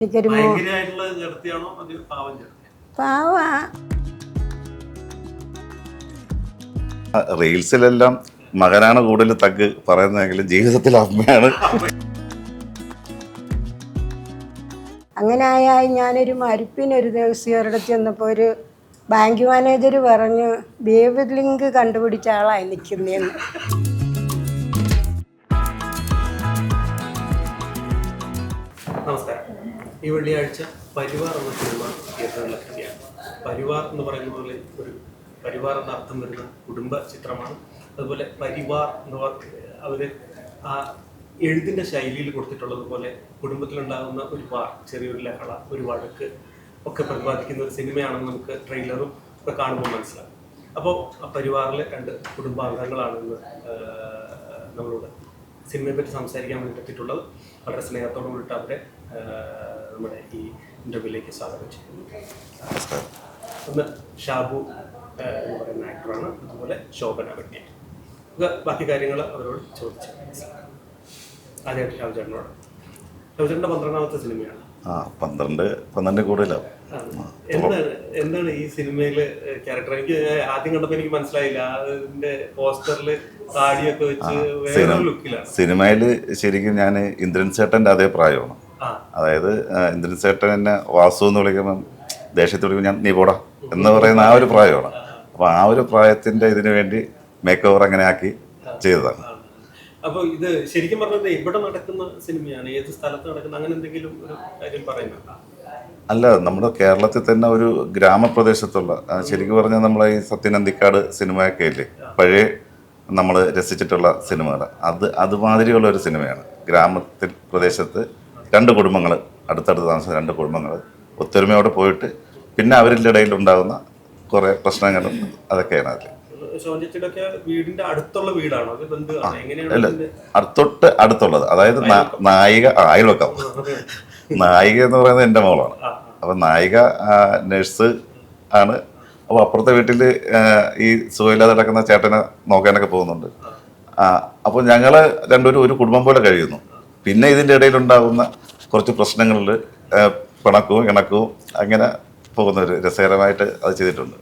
എനിക്കൊരു പാവ റീൽസിലെല്ലാം മകനാണ് കൂടുതൽ തഗ് പറയുന്നതെങ്കിലും ജീവിതത്തിൽ അമ്മയാണ്. അങ്ങനെ ആയാൽ ഞാനൊരു മരുപ്പിനൊരു ദിവസം ഒരിടത്ത് ചെന്നപ്പോൾ ഒരു ബാങ്ക് മാനേജർ പറഞ്ഞു ബേബി ലിങ്ക് കണ്ടുപിടിച്ച ആളായി നിൽക്കുന്നതെന്ന് ഈ വെള്ളിയാഴ്ച പരിവാർ എന്ന സിനിമ തിയേറ്ററിലെത്തുകയാണ് പരിവാർ എന്ന് പറയുന്ന പോലെ ഒരു പരിവാർ എന്ന അർത്ഥം വരുന്ന കുടുംബ ചിത്രമാണ്. അതുപോലെ പരിവാർ എന്ന് അവർ ആ എഴുതിന്റെ ശൈലിയിൽ കൊടുത്തിട്ടുള്ളത് പോലെ കുടുംബത്തിലുണ്ടാകുന്ന ഒരു വാർ ചെറിയൊരു ലഹള ഒരു വഴക്ക് ഒക്കെ പ്രതിപാദിക്കുന്ന ഒരു സിനിമയാണെന്ന് നമുക്ക് ട്രെയിലറും ഒക്കെ കാണുമ്പോൾ മനസ്സിലാകും. അപ്പോൾ ആ പരിവാറിലെ രണ്ട് കുടുംബാംഗങ്ങളാണ് ഇന്ന് ആഹ്, നമ്മളോട് സിനിമയെ പറ്റി സംസാരിക്കാൻ വേണ്ടി എത്തിയിട്ടുള്ളത് വളരെ സ്നേഹത്തോടുകൂടിയിട്ട് അവരെ നമ്മുടെ ഈ ഇന്റർവ്യൂവിലേക്ക് സ്വാഗതം ചെയ്യുന്നു. ഒന്ന് ഷാബു എന്ന് പറയുന്ന ആക്ടറാണ് അതുപോലെ ശോഭന നമുക്ക് ബാക്കി കാര്യങ്ങൾ അവരോട് ചോദിച്ചു ആദ്യമായിട്ട് ഷാബു ചേട്ടനോട്. ഷാബു ചേട്ടന്റെ പന്ത്രണ്ടാമത്തെ സിനിമയാണ്. ആ പന്ത്രണ്ട് പന്ത്രണ്ട് കൂടുതലാവും എന്താണ് ഈ സിനിമയിൽ ക്യാരക്ടർ എനിക്ക് ആദ്യം കണ്ടപ്പോ എനിക്ക് മനസ്സിലായില്ല. അതിന്റെ പോസ്റ്ററിൽ താടിയൊക്കെ വെച്ച് വേറെ ലുക്കിലാണ് സിനിമയിൽ ശരിക്കും ഞാൻ ഇന്ദ്രൻ ചേട്ടന്റെ അതേ പ്രായമാണ്. അതായത് ഇന്ദ്രൻ ചേട്ടൻ എന്നെ വാസു എന്ന് വിളിക്കുമ്പം ദേഷ്യത്തിൽ വിളിക്കുമ്പോൾ ഞാൻ നീ പോടാ എന്ന് പറയുന്ന ആ ഒരു പ്രായമാണ്. അപ്പോൾ ആ ഒരു പ്രായത്തിന്റെ ഇതിനു വേണ്ടി മേക്ക് ഓവർ അങ്ങനെ ആക്കി ചെയ്തതാണ്. അപ്പോൾ അപ്പൊ ഇത് ശരിക്കും പറഞ്ഞത് ഇവിടെ നടക്കുന്ന സിനിമയാണ് ഏത് സ്ഥലത്ത് നടക്കുന്ന അങ്ങനെ എന്തെങ്കിലും ഒരു കാര്യം പറയുന്നുണ്ടോ? അല്ല നമ്മുടെ കേരളത്തിൽ തന്നെ ഒരു ഗ്രാമപ്രദേശത്തുള്ള ശരിക്കും പറഞ്ഞാൽ നമ്മളെ ഈ സത്യനന്ദിക്കാട് സിനിമയൊക്കെ ഇല്ലേ? പഴയ നമ്മൾ രസിച്ചിട്ടുള്ള സിനിമകൾ അത് അതുമാതിരിയുള്ള ഒരു സിനിമയാണ്. ഗ്രാമത്തിൽ പ്രദേശത്ത് രണ്ട് കുടുംബങ്ങൾ അടുത്തടുത്ത് താമസിക്കുന്ന രണ്ട് കുടുംബങ്ങൾ ഒത്തൊരുമയോടെ പോയിട്ട് പിന്നെ അവരുടെ ഇടയിൽ ഉണ്ടാകുന്ന കുറേ പ്രശ്നങ്ങളും അതൊക്കെയാണ് അതിൽ അല്ല അടുത്തൊട്ട് അടുത്തുള്ളത്. അതായത് നായിക അയൽവക്കം. നായിക എന്ന് പറയുന്നത് എന്റെ മോളാണ്. അപ്പം നായിക നഴ്സ് ആണ്. അപ്പോൾ അപ്പുറത്തെ വീട്ടിൽ ഈ സുഖമില്ലാതെ കിടക്കുന്ന ചേട്ടനെ നോക്കാനൊക്കെ പോകുന്നുണ്ട്. അപ്പോൾ ഞങ്ങൾ രണ്ടുപേരും ഒരു കുടുംബം പോലെ കഴിയുന്നു. പിന്നെ ഇതിന്റെ ഇടയിലുണ്ടാകുന്ന കുറച്ച് പ്രശ്നങ്ങളിൽ പിണക്കവും ഇണക്കവും അങ്ങനെ പോകുന്ന ഒരു രസകരമായിട്ട് അത് ചെയ്തിട്ടുണ്ട്.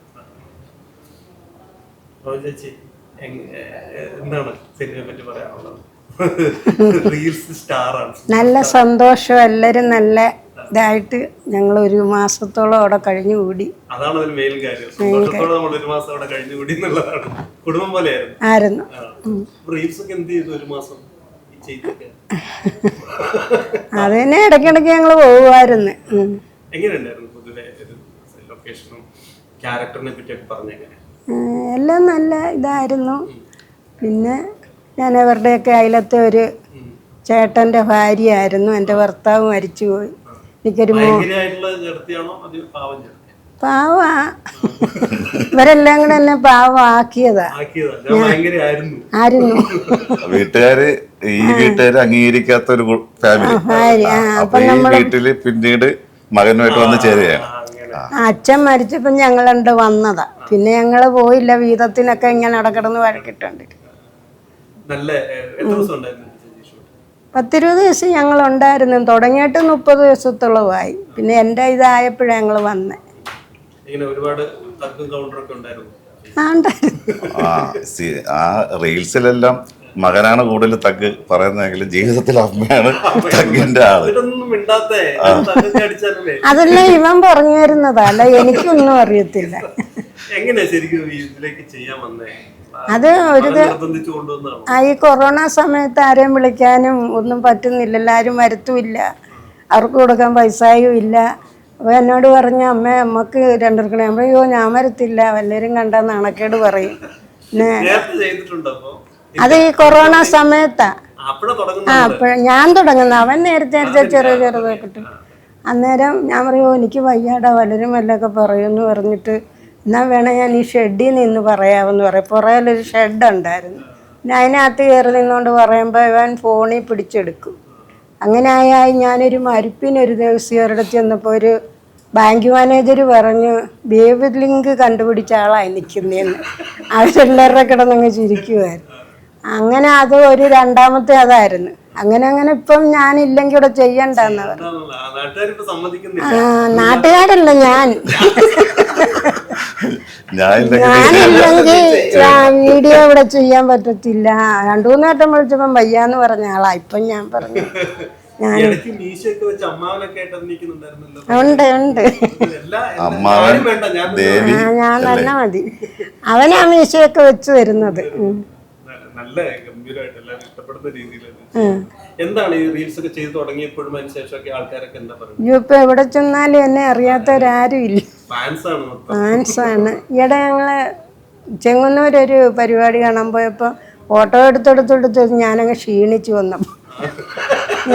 നല്ല സന്തോഷം എല്ലാവരും നല്ല ഇതായിട്ട് ഞങ്ങൾ ഒരു മാസത്തോളം അവിടെ കഴിഞ്ഞുകൂടി. അതാണ് മെയിൻ കാര്യം. സന്തോഷത്തോടെ നമ്മൾ ഒരു മാസം അവിടെ കഴിഞ്ഞുകൂടി എന്നുള്ളതാണ്. കുടുംബം പോലെയായിരുന്നു. ആയിരുന്നു. റീൽസ് ഒക്കെ എന്ത് ചെയ്തു ഒരു മാസം? ഈ ചെയ്തൊക്കെ? അത് തന്നെ ഇടയ്ക്കിടയ്ക്ക് ഞങ്ങൾ പോകുമായിരുന്നു എല്ലാം നല്ല ഇതായിരുന്നു. പിന്നെ ഞാൻ അവരുടെയൊക്കെ അയലത്തെ ഒരു ചേട്ടന്റെ ഭാര്യയായിരുന്നു. എന്റെ ഭർത്താവ് മരിച്ചുപോയി. എനിക്കൊരു പാവാ ഇവരെല്ലാം കൂടെ എന്നെ പാവാക്കിയതാ. ആക്കിയതാ. ആയിരുന്നു. വീട്ടുകാര് ഈ വീട്ടുകാര് അംഗീകരിക്കാത്ത ഒരു ഫാമിലി ആ, അപ്പൊ ഈ വീട്ടിൽ പിന്നീട് മകനുമായിട്ട് വന്ന് ചേരുകയാണ്. അച്ഛൻ മരിച്ചപ്പോ ഞങ്ങളുണ്ട് വന്നതാ. പിന്നെ ഞങ്ങൾ പോയില്ല വീതത്തിനൊക്കെ ഇങ്ങനെ ഇടക്കിടന്ന് വഴക്കിട്ടുണ്ട്. നല്ല എത്ര ദിവസം ഉണ്ടായിരുന്നു ചേച്ചി ഷൂട്ട്? പത്തിരുപത് ദിവസം ഞങ്ങൾ ഉണ്ടായിരുന്നു തുടങ്ങിയിട്ട് മുപ്പത് ദിവസത്തോളമായി പിന്നെ എന്റെ ഇതായപ്പോഴാണ് ഞങ്ങൾ വന്നേ. ആ റീൽസിലെല്ലാം മകനാണ് കൂടുതൽ തഗ് പറയുന്നതെങ്കിലും ജീവിതത്തിൽ അമ്മയാണ് തഗിന്റെ ആൾ. അതെല്ലാം ഇവൻ പറഞ്ഞു വരുന്നതാ അല്ല എനിക്കൊന്നും അറിയത്തില്ല. എങ്ങനെയാ ശരിക്കും ഈ ഇതിലേക്ക് ചെയ്യാൻ വന്നേ? അത് ഒരു ഈ കൊറോണ സമയത്ത് ആരെയും വിളിക്കാനും ഒന്നും പറ്റുന്നില്ല. എല്ലാവരും വരത്തുമില്ല. അവർക്ക് കൊടുക്കാൻ പൈസയും ഇല്ല. അപ്പോൾ എന്നോട് പറഞ്ഞ അമ്മ അമ്മയ്ക്ക് രണ്ടുപേർക്കണേ അമ്മയോ ഞാൻ വരത്തില്ല. വല്ലരും കണ്ടാൽ നാണക്കേട് പറയും. പിന്നെ അപ്പൊ? അത് ഈ കൊറോണ സമയത്താ. ആ ഞാൻ തുടങ്ങുന്ന അവൻ നേരത്തെ നേരത്തെ ചെറിയ ചെറുതൊക്കെ കിട്ടും അന്നേരം ഞാൻ പറയുമോ എനിക്ക് വയ്യാടാ. വലരും വല്ലതൊക്കെ പറയുമെന്ന് പറഞ്ഞിട്ട് എന്നാൽ വേണേ ഞാൻ ഈ ഷെഡിൽ നിന്ന് പറയാമെന്ന് പറയും. പുറകിലൊരു ഷെഡ് ഉണ്ടായിരുന്നു. പിന്നെ അതിനകത്ത് കയറി നിന്നുകൊണ്ട് പറയുമ്പോൾ ഇവൻ ഫോണിൽ പിടിച്ചെടുക്കും. അങ്ങനെ ആയി ഞാനൊരു മരുപ്പിനൊരു ദിവസം അവരുടെ ചെന്നപ്പോൾ ഒരു ബാങ്ക് മാനേജർ പറഞ്ഞു ബേബി ലിങ്ക് കണ്ടുപിടിച്ച ആളായി നിൽക്കുന്നതെന്ന് അവരെല്ലാവരുടെ കിടന്നങ്ങ് ചിരിക്കുമായിരുന്നു അങ്ങനെ അത് ഒരു രണ്ടാമത്തെ അതായിരുന്നു. അങ്ങനെ അങ്ങനെ ഇപ്പം ഞാനില്ലെങ്കിൽ ഇവിടെ ചെയ്യണ്ടെന്ന് നാട്ടുകാരല്ല ഞാൻ. ഞാനില്ലെങ്കിൽ വീഡിയോ ഇവിടെ ചെയ്യാൻ പറ്റത്തില്ല. രണ്ടു മൂന്ന് വട്ടം വിളിച്ചപ്പം വയ്യാന്ന് പറഞ്ഞ ആളാ. ഇപ്പം ഞാൻ പറഞ്ഞു. ഞാൻ ഉണ്ട് ഉണ്ട്. എല്ലാ അമ്മാവൻ വേണ്ട ഞാൻ തന്നെ മതി. അവനാ മീശയൊക്കെ വെച്ച് വരുന്നത് ഉം. നല്ല- ഗംഭീരമായിട്ട് എല്ലാവരും ഇഷ്ടപ്പെടുന്ന രീതിയിൽ എന്താണ് ഈ റീൽസ് ഒക്കെ ചെയ്തു തുടങ്ങിയപ്പോഴും അതിന് ശേഷമൊക്കെ ആൾക്കാരൊക്കെ എന്താ പറയുന്നത്? അയ്യോ ഇപ്പൊ എവിടെ ചെന്നാലും എന്നെ അറിയാത്തവരാരും ഇല്ല. ഫാൻസ് ആണ് ഫാൻസ് ഫാൻസാണ് ഈയിടെ ഞങ്ങൾ ചെങ്ങുന്നൂരൊരു പരിപാടി കാണാൻ പോയപ്പോൾ ഫോട്ടോ എടുത്തെടുത്തെടുത്ത് ഞാനങ്ങ് ക്ഷീണിച്ചു വന്നപ്പോൾ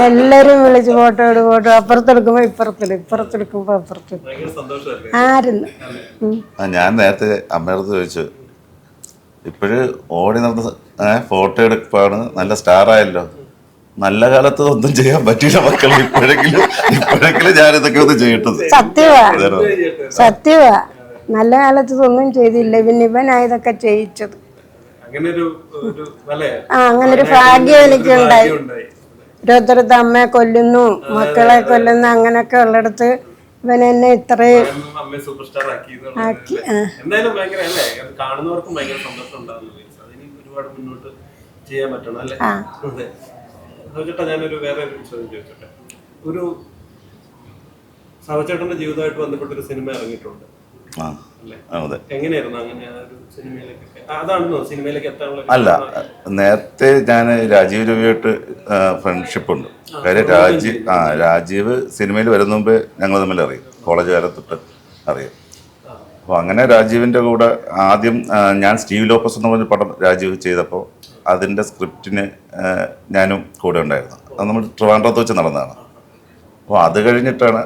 എല്ലാരും വിളിച്ച് ഫോട്ടോ എടു ഫോട്ടോ അപ്പുറത്തെടുക്കുമ്പോ ഇപ്പുറത്തെടുക്കും ഇപ്പുറത്തെടുക്കുമ്പോ അപ്പുറത്തെടുക്കും. ആയിരുന്നു. ഞാൻ നേരത്തെ അമ്മയടുത്ത് ചോദിച്ചു ഇപ്പോഴ് ഓടി നടന്ന ഫോട്ടോ എടുപ്പാണ്. നല്ല സ്റ്റാർ ആയല്ലോ. നല്ല കാലത്ത് ഒന്നും ചെയ്യാൻ പറ്റില്ല മക്കൾ ഇപ്പോഴെങ്കിലും ഇപ്പോഴെങ്കിലും ഞാൻ ഇതൊക്കെ ഒന്ന് ചെയ്യട്ടത് സത്യവാ. സത്യവാ. നല്ല കാലത്ത് ഒന്നും ചെയ്തില്ല. പിന്നെ ഇവനാ ഇതൊക്കെ ചെയ്യിച്ചത്. അങ്ങനെ ഒരു ഒരു അല്ലേ? ആ അങ്ങനെ ഒരു ഭാഗ്യം എനിക്കുണ്ടായി ഉണ്ടായി. ഓരോരുത്തരത്ത് അമ്മയെ കൊല്ലുന്നു മക്കളെ കൊല്ലുന്നു അങ്ങനെയൊക്കെ ഉള്ളിടത്ത് ഇവൻ എന്നെ ഇത്രയും സൂപ്പർ സ്റ്റാർ ആക്കി എന്നുള്ളത് ആ. എന്തായാലും ഭയങ്കര അത് കാണുന്നവർക്കും ഭയങ്കര സന്തോഷം ഉണ്ടാകുന്നു അതിന് ഒരുപാട് മുന്നോട്ട് ചെയ്യാൻ പറ്റണം അല്ലേ? ആ. അതെ. സൗചേട്ടാ ഞാനൊരു വേറെ ഒരു ചോദ്യം ചോദിച്ചോട്ടെ ഒരു സവചേട്ടന്റെ ജീവിതമായിട്ട് ബന്ധപ്പെട്ട ഒരു സിനിമ ഇറങ്ങിയിട്ടുണ്ട്. ആ. അല്ലേ? നേരത്തെ ഞാൻ രാജീവ് രവിയായിട്ട് ഫ്രണ്ട്ഷിപ്പ് ഉണ്ട്. കാര്യം രാജീവ് ആ രാജീവ് സിനിമയിൽ വരുന്ന മുമ്പേ ഞങ്ങൾ തമ്മിൽ അറിയും. കോളേജ് കാലത്തൊട്ട് അറിയാം. അപ്പോൾ അങ്ങനെ രാജീവിന്റെ കൂടെ ആദ്യം ഞാൻ സ്റ്റീവ് ലോപ്പസ് എന്ന് പറഞ്ഞ പടം രാജീവ് ചെയ്തപ്പോൾ അതിന്റെ സ്ക്രിപ്റ്റിന് ഞാനും കൂടെ ഉണ്ടായിരുന്നു. അത് നമ്മൾ ട്രിവാൻഡ്രത്ത് വെച്ച് നടന്നതാണ്. അപ്പോൾ അത് കഴിഞ്ഞിട്ടാണ്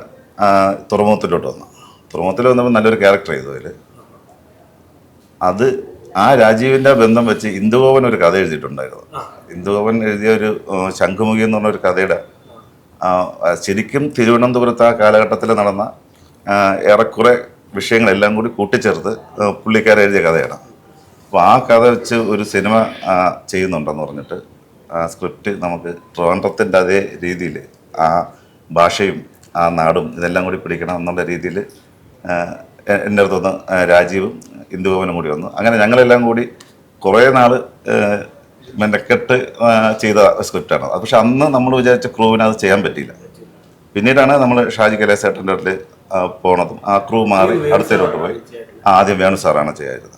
തുറമുഖത്തിലോട്ട് വന്നത്. തുറമുഖത്തിൽ വന്നപ്പോൾ നല്ലൊരു ക്യാരക്ടർ ചെയ്തു അതിൽ അത് ആ രാജീവിന്റെ ബന്ധം വെച്ച് ഇന്ദുഗോപൻ ഒരു കഥ എഴുതിയിട്ടുണ്ടായിരുന്നു. ഇന്ദുഗോപൻ എഴുതിയ ഒരു ശംഖുമുഖി എന്ന് പറഞ്ഞ ഒരു കഥയുടെ ശരിക്കും തിരുവനന്തപുരത്ത് ആ കാലഘട്ടത്തിൽ നടന്ന ഏറെക്കുറെ വിഷയങ്ങളെല്ലാം കൂടി കൂട്ടിച്ചേർത്ത് പുള്ളിക്കാരൻ എഴുതിയ കഥയാണ്. അപ്പോൾ ആ കഥ വെച്ച് ഒരു സിനിമ ചെയ്യുന്നുണ്ടെന്ന് പറഞ്ഞിട്ട് ആ സ്ക്രിപ്റ്റ് നമുക്ക് ട്രിവാൻഡ്രത്തിന്റെ അതേ രീതിയിൽ ആ ഭാഷയും ആ നാടും ഇതെല്ലാം കൂടി പിടിക്കണം എന്നുള്ള രീതിയിൽ എന്റെ അടുത്ത് വന്ന് ആ, രാജീവും ഇന്ദുഭവനും കൂടി വന്നു. അങ്ങനെ ഞങ്ങളെല്ലാം കൂടി കുറേ നാൾ മെനക്കെട്ട് ചെയ്ത സ്ക്രിപ്റ്റാണ് അത് പക്ഷെ അന്ന് നമ്മൾ വിചാരിച്ച ക്രൂവിന് അത് ചെയ്യാൻ പറ്റിയില്ല. പിന്നീടാണ് നമ്മൾ ഷാജി കലേസേട്ടന്റെ അടുത്ത് പോണതും. ആ ക്രൂ മാറി അടുത്തേലോട്ട് പോയി. ആദ്യം വേണു സാറാണ് ചെയ്യായിരുന്നത്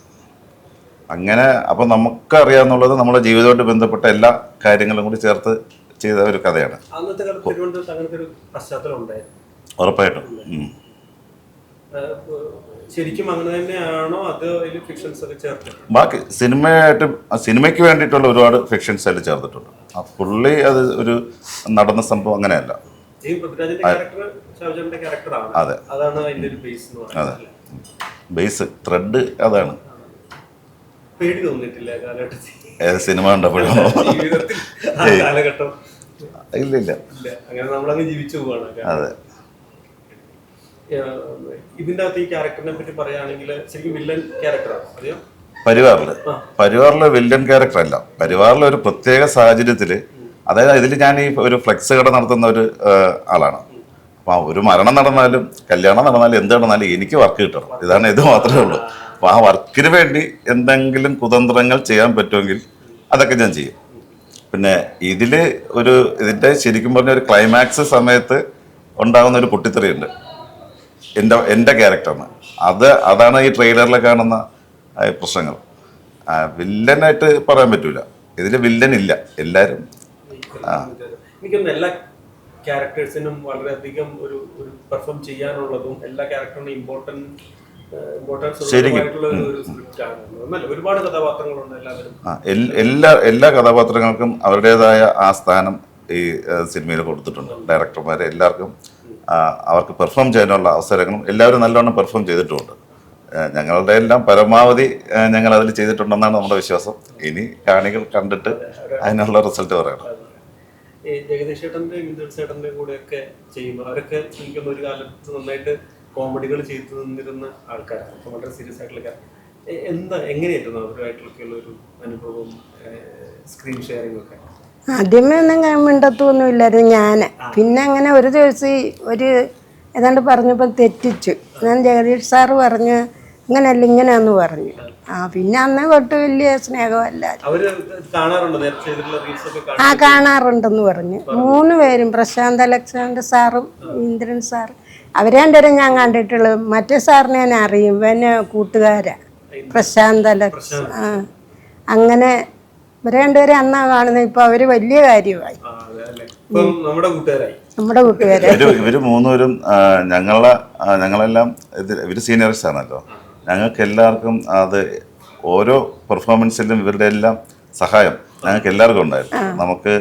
അങ്ങനെ അപ്പം നമുക്കറിയാന്നുള്ളത് നമ്മുടെ ജീവിതമായിട്ട് ബന്ധപ്പെട്ട എല്ലാ കാര്യങ്ങളും കൂടി ചേർത്ത് ചെയ്ത ഒരു കഥയാണ്. ഉറപ്പായിട്ടും. ശരിക്കും അങ്ങനെ തന്നെയാണോ? അത് ഫിക്ഷൻസ് ഒക്കെ ചേർത്തിട്ടുണ്ട്? ബാക്കി സിനിമയായിട്ട് സിനിമയ്ക്ക് വേണ്ടിയിട്ടുള്ള ഒരുപാട് ഫിക്ഷൻസ് അതിൽ ചേർത്തിട്ടുണ്ട്. ആ പുള്ളി അത് ഒരു നടന്ന സംഭവം അങ്ങനെയല്ല. അതെ. അതെ. ബേസ് ത്രെഡ് അതാണ്. പേടി തോന്നിയിട്ടില്ല ആ ഏത് സിനിമ കണ്ടപ്പോഴും? ഇല്ല. ഇല്ല അങ്ങനെ നമ്മളങ്ങ് ജീവിച്ചു പോവാണ്. അതെ. ഇതിന്റെ അകത്ത് ഈ ക്യാരക്ടറിനെ പറ്റി പറയുകയാണെങ്കിൽ ശരിക്കും വില്ലൻ ക്യാരക്ടറാണ്? അറിയോ? പരിവാറിൽ. പരിവാറിൽ വില്ലൻ ക്യാരക്ടർ അല്ല പരിവാറിലെ ഒരു പ്രത്യേക സാഹചര്യത്തിൽ അതായത് ഇതിൽ ഞാൻ ഈ ഒരു ഫ്ലെക്സ് കട നടത്തുന്ന ഒരു ആളാണ്. അപ്പോൾ ഒരു മരണം നടന്നാലും കല്യാണം നടന്നാലും എന്ത് നടന്നാലും എനിക്ക് വർക്ക് കിട്ടണം. ഇതാണ് ഇത് മാത്രമേ ഉള്ളൂ. അപ്പോൾ ആ വർക്കിന് വേണ്ടി എന്തെങ്കിലും കുതന്ത്രങ്ങൾ ചെയ്യാൻ പറ്റുമെങ്കിൽ അതൊക്കെ ഞാൻ ചെയ്യും. പിന്നെ ഇതിൽ ഒരു ഇതിന്റെ ശരിക്കും പറഞ്ഞ ഒരു ക്ലൈമാക്സ് സമയത്ത് ഉണ്ടാകുന്ന ഒരു പൊട്ടിത്തെറിയുണ്ട്. എന്റെ എന്റെ ക്യാരക്ടറിന് അത് അതാണ് ഈ ട്രെയിലറിൽ കാണുന്ന ആ, പ്രശ്നങ്ങൾ. ആ, വില്ലനായിട്ട് പറയാൻ പറ്റൂല. ഇതിൽ വില്ലൻ ഇല്ല എല്ലാവരും എനിക്കൊന്ന് എല്ലാ ക്യാരക്ടേഴ്സിനും വളരെയധികം ഒരു ഒരു പെർഫോം ചെയ്യാനുള്ളതും എല്ലാ ക്യാരക്ടറിനും ഇമ്പോർട്ടന്റ് ഒരുപാട് കഥാപാത്രങ്ങളുണ്ട് എല്ലാവരും. എല്ലാ എല്ലാ കഥാപാത്രങ്ങൾക്കും അവരുടേതായ ആ സ്ഥാനം ഈ ആ, സിനിമയിൽ കൊടുത്തിട്ടുണ്ട്. ഡയറക്ടർമാരെ എല്ലാവർക്കും ആ, അവർക്ക് പെർഫോം ചെയ്യാനുള്ള അവസരങ്ങളും എല്ലാവരും നല്ലോണം പെർഫോം ചെയ്തിട്ടുമുണ്ട് ഞങ്ങളുടെ എല്ലാം പരമാവധി ഞങ്ങൾ അതിൽ ചെയ്തിട്ടുണ്ടെന്നാണ് നമ്മുടെ വിശ്വാസം. ഇനി കാണികൾ കണ്ടിട്ട് അതിനുള്ള റിസൾട്ട് പറയണം. ജഗദീഷ് ചേട്ടന്റെ മിഥുൻ ചേട്ടന്റെ അവരൊക്കെ എനിക്ക് ഒരു കാലത്ത് നന്നായിട്ട് കോമഡികൾ ചെയ്തു നിന്നിരുന്ന ആൾക്കാരാണ്. വളരെ സീരിയസ് ആയിട്ടുള്ള എന്താ എങ്ങനെയായിരുന്നു അവരുമായിട്ടുള്ള ഒരു അനുഭവം സ്ക്രീൻ ഷെയറിംഗ് ഒക്കെ? ആദ്യമേ ഒന്നും മിണ്ടത്തൊന്നും ഇല്ലായിരുന്നു ഞാൻ പിന്നെ അങ്ങനെ ഒരു ദിവസം ഒരു ഏതാണ്ട് പറഞ്ഞപ്പോൾ തെറ്റിച്ചു. ഞാൻ ജഗദീഷ് സാറ് പറഞ്ഞ് ഇങ്ങനെയല്ല ഇങ്ങനെയാന്ന് പറഞ്ഞു. ആ പിന്നെ അന്ന് തൊട്ട് വലിയ സ്നേഹമല്ല ആ കാണാറുണ്ടെന്ന് പറഞ്ഞു. മൂന്ന് പേരും പ്രശാന്ത് അലക്സാണ്ടർ സാറും ഇന്ദ്രൻ സാറും. അവരെ രണ്ടുപേരും ഞാൻ കണ്ടിട്ടുള്ളത്. മറ്റേ സാറിനെ ഞാൻ അറിയും. പിന്നെ കൂട്ടുകാരാ. പ്രശാന്ത് അലക്സ്. അങ്ങനെ ഇവരെ രണ്ടുപേരും അന്നാ കാണുന്നത്. ഇപ്പൊ അവർ വലിയ കാര്യമായി. നമ്മുടെ കൂട്ടുകാരായി. നമ്മുടെ കൂട്ടുകാരെ ഇവർ ഇവർ മൂന്നുപേരും ആ, ഞങ്ങളെ ആ, ഞങ്ങളെല്ലാം ഇത് ഇവർ സീനിയേഴ്സ് ആണല്ലോ. ഞങ്ങൾക്ക് എല്ലാവർക്കും അത് ഓരോ പെർഫോമൻസിലും ഇവരുടെ എല്ലാം സഹായം ഞങ്ങൾക്ക് എല്ലാവർക്കും ഉണ്ടായിരുന്നു നമുക്ക്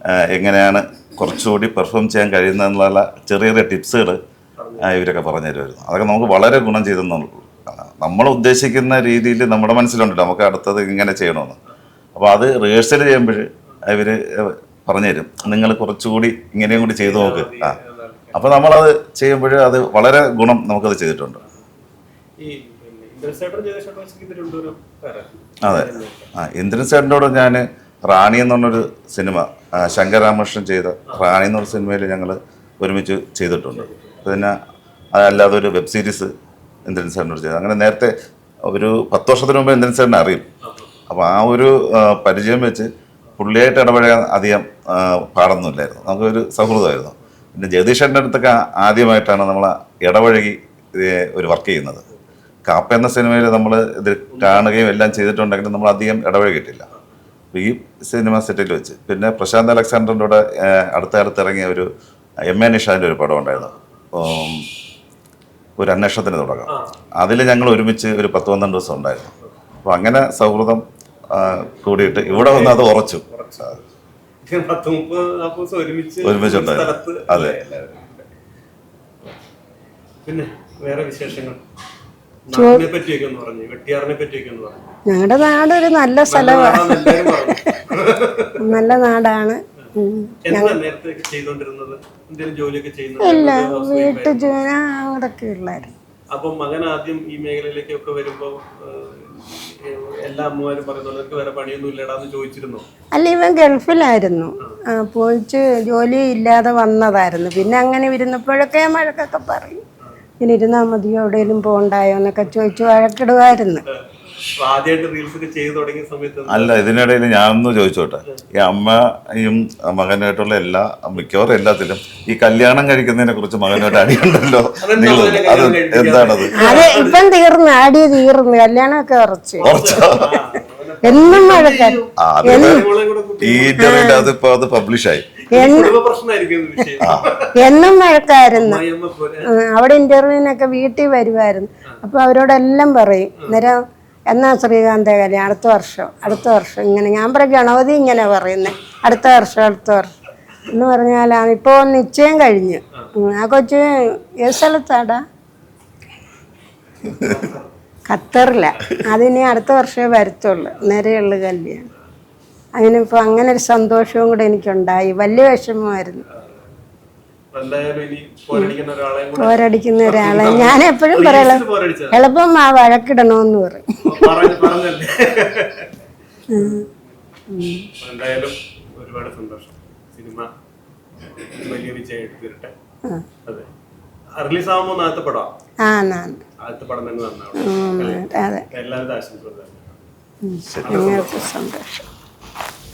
ആ, എങ്ങനെയാണ് കുറച്ചുകൂടി പെർഫോം ചെയ്യാൻ കഴിയുന്നതെന്നുള്ള ചെറിയ ചെറിയ ടിപ്സുകൾ ഇവരൊക്കെ പറഞ്ഞു തരുമായിരുന്നു അതൊക്കെ നമുക്ക് വളരെ ഗുണം ചെയ്തെന്നുള്ളൂ നമ്മൾ ഉദ്ദേശിക്കുന്ന രീതിയിൽ നമ്മുടെ മനസ്സിലുണ്ടല്ലോ. നമുക്ക് അടുത്തത് ഇങ്ങനെ ചെയ്യണമെന്ന്. അപ്പോൾ അത് റിഹേഴ്സൽ ചെയ്യുമ്പോൾ ഇവർ പറഞ്ഞുതരും. നിങ്ങൾ കുറച്ചുകൂടി ഇങ്ങനെയും കൂടി ചെയ്തു നോക്ക്. ആ. അപ്പോൾ നമ്മളത് ചെയ്യുമ്പോൾ അത് വളരെ ഗുണം നമുക്കത് ചെയ്തിട്ടുണ്ട്. അതെ. ആ ഇന്ദ്രൻ സാറിനോട് ഞാൻ റാണി എന്ന് പറഞ്ഞൊരു സിനിമ ശങ്കർ രാമകൃഷ്ണൻ ചെയ്ത റാണി എന്ന് പറഞ്ഞ സിനിമയിൽ ഞങ്ങൾ ഒരുമിച്ച് ചെയ്തിട്ടുണ്ട്. പിന്നെ അതല്ലാതെ ഒരു വെബ് സീരീസ് ഇന്ദ്രൻ സാറിനോട് ചെയ്തത്. അങ്ങനെ നേരത്തെ ഒരു പത്ത് വർഷത്തിന് മുമ്പ് ഇന്ദ്രൻ സാറിനെ അറിയും. അപ്പോൾ ആ ഒരു പരിചയം വെച്ച് പുള്ളിയായിട്ട് ഇടപഴകാൻ അധികം പാടൊന്നുമില്ലായിരുന്നു. നമുക്കൊരു സൗഹൃദമായിരുന്നു. പിന്നെ ജഗദീഷേട്ടന്റെ അടുത്തൊക്കെ ആദ്യമായിട്ടാണ് നമ്മൾ ഇടപഴകി ഒരു വർക്ക് ചെയ്യുന്നത്. കാപ്പ എന്ന സിനിമയിൽ നമ്മൾ ഇത് കാണുകയും എല്ലാം ചെയ്തിട്ടുണ്ടെങ്കിലും നമ്മൾ അധികം ഇടപഴകിയിട്ടില്ല. ഈ സിനിമ സെറ്റിൽ വെച്ച്. പിന്നെ പ്രശാന്ത് അലക്സാണ്ടറിന്റെ കൂടെ അടുത്ത കാലത്ത് ഇറങ്ങിയ ഒരു എം എ നിഷാന്റെ ഒരു പടം ഉണ്ടായിരുന്നു. ഒരു അന്വേഷണത്തിന് തുടക്കം. അതിൽ ഞങ്ങൾ ഒരുമിച്ച് ഒരു പത്ത് പന്ത്രണ്ട് ദിവസം ഉണ്ടായിരുന്നു. അപ്പോൾ അങ്ങനെ സൗഹൃദം കൂടിയിട്ട്. ഇവിടെ വന്ന് അത് ഉറച്ചു. ഒരുമിച്ച് ഒരുമിച്ചുണ്ടായിരുന്നു. അതെ. പിന്നെ വേറെ വിശേഷങ്ങൾ? ഞങ്ങളുടെ നാട് ഒരു നല്ല സ്ഥലമാണ് നല്ല നാടാണ്. ഇല്ല. വീട്ടു ജോലി അതൊക്കെ ഉള്ളായിരുന്നു. അപ്പൊ മകൻ ആദ്യം ഈ മേഖലയിലേക്കൊക്കെ വരുമ്പോ എല്ലാ അമ്മമാരും വേറെ പണിയൊന്നും ഇല്ലടാന്ന് ചോദിച്ചിരുന്നു? അല്ല ഇവൻ ഗൾഫിലായിരുന്നു. പോയിച്ച് ജോലി ഇല്ലാതെ വന്നതായിരുന്നു. പിന്നെ അങ്ങനെ ഇരുന്നപ്പോഴൊക്കെ മഴക്കൊക്കെ പറയും. ഇങ്ങനെ ഇരുന്നാൽ മതിയോ എവിടെയെങ്കിലും പോകണ്ടായോ എന്നൊക്കെ ചോദിച്ചു വഴക്കിടുമായിരുന്നു ആദ്യമായിട്ട് റീൽസ് ഒക്കെ ചെയ്തു തുടങ്ങിയ സമയത്ത് അല്ല ഇതിനിടയിൽ ഞാനൊന്ന് ചോദിച്ചോട്ടെ. ഈ അമ്മയും മകനായിട്ടുള്ള എല്ലാ മിക്കവാറും എല്ലാത്തിലും ഈ കല്യാണം കഴിക്കുന്നതിനെ കുറിച്ച് മകനായിട്ട് അടിയുണ്ടല്ലോ. നിങ്ങൾ അത് എന്താണത്? അത് ഇപ്പം തീർന്നു ആടി തീർന്നു കല്യാണമൊക്കെ ഉറച്ചു. എന്നും മഴക്കാർ ആ അത് ഈ അത് ഇപ്പൊ അത് പബ്ലിഷായി എന്നും മഴക്കായിരുന്നു അവിടെ ഇന്റർവ്യൂവിനൊക്കെ വീട്ടിൽ വരുമായിരുന്നു അപ്പൊ അവരോടെല്ലാം പറയും അന്നേരം എന്നാ ശ്രീകാന്ത കല്യാണം അടുത്ത വർഷം അടുത്ത വർഷം ഇങ്ങനെ. ഞാൻ പറയും ഗണപതി ഇങ്ങനെ പറയുന്നത് അടുത്ത വർഷം അടുത്ത വർഷം. എന്ന് പറഞ്ഞാലാണ് ഇപ്പോൾ നിശ്ചയം കഴിഞ്ഞു. ആ കൊച്ചു ഏത് സ്ഥലത്താടാ? ഖത്തറില്ല അതിനി അടുത്ത വർഷമേ വരത്തുള്ളൂ. നേരെയുള്ള കല്യാണം. അതിനിപ്പോൾ അങ്ങനെ ഒരു സന്തോഷവും കൂടെ എനിക്കുണ്ടായി. വലിയ വിഷമമായിരുന്നു. പോരടിക്കുന്ന ഒരാളെ ഞാൻ എപ്പോഴും പറയാ എളുപ്പം ആ വഴക്കിടണോന്ന് പറയും. എന്തായാലും ഒരുപാട് സന്തോഷം. സിനിമ വലിയ വിജയമായിട്ട് തീരട്ടെ അതെ. റിലീസ് ആദ്യത്തെ പടം. ആദ്യത്തെ പടം തന്നെ നന്നാവും നിങ്ങൾക്ക് സന്തോഷം.